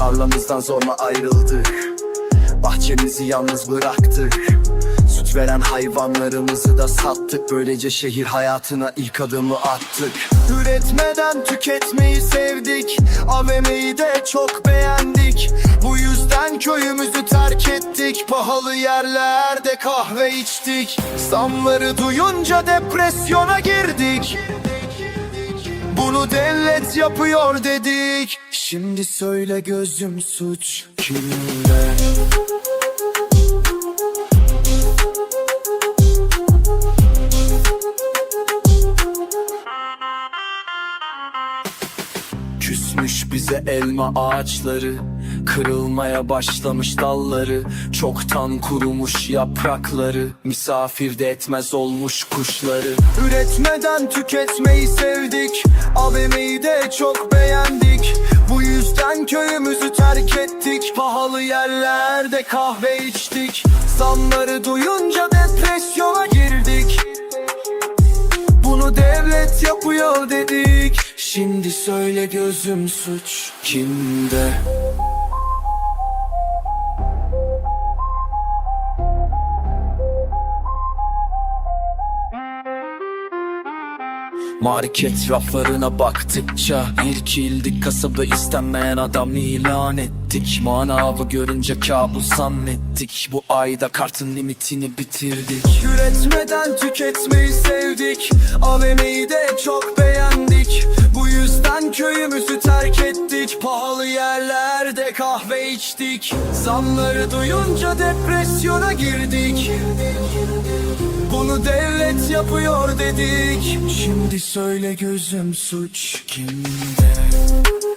Tarlamızdan zorla ayrıldık. Bahçemizi yalnız bıraktık. Süt veren hayvanlarımızı da sattık. Böylece şehir hayatına ilk adımı attık. Üretmeden tüketmeyi sevdik. AVM'yi de çok beğendik. Bu yüzden köyümüzü terk ettik. Pahalı yerlerde kahve içtik. Zamları duyunca depresyona girdik bunu devlet yapıyor dedik. Şimdi söyle gözüm suç kimde Küsmüş bize elma ağaçları. Kırılmaya başlamış dalları. Çoktan kurumuş yaprakları. Misafir de etmez olmuş kuşları. Üretmeden tüketmeyi sevdik. AVM'yi de çok beğendik. Bu yüzden köyümüzü terk ettik. Pahalı yerlerde kahve içtik. Zamları duyunca depresyona girdik. Bunu devlet yapıyor dedik Şimdi söyle gözüm suç kimde? Market raflarına baktıkça irkildik. Kasabı istenmeyen adam ilan ettik. Manavı görünce kabus zannettik. Bu ayda kartın limitini bitirdik. Üretmeden tüketmeyi sevdik. AVM'yi de çok Pahalı yerlerde kahve içtik. Zamları duyunca depresyona girdik. Bunu devlet yapıyor dedik. Şimdi söyle gözüm suç kimde?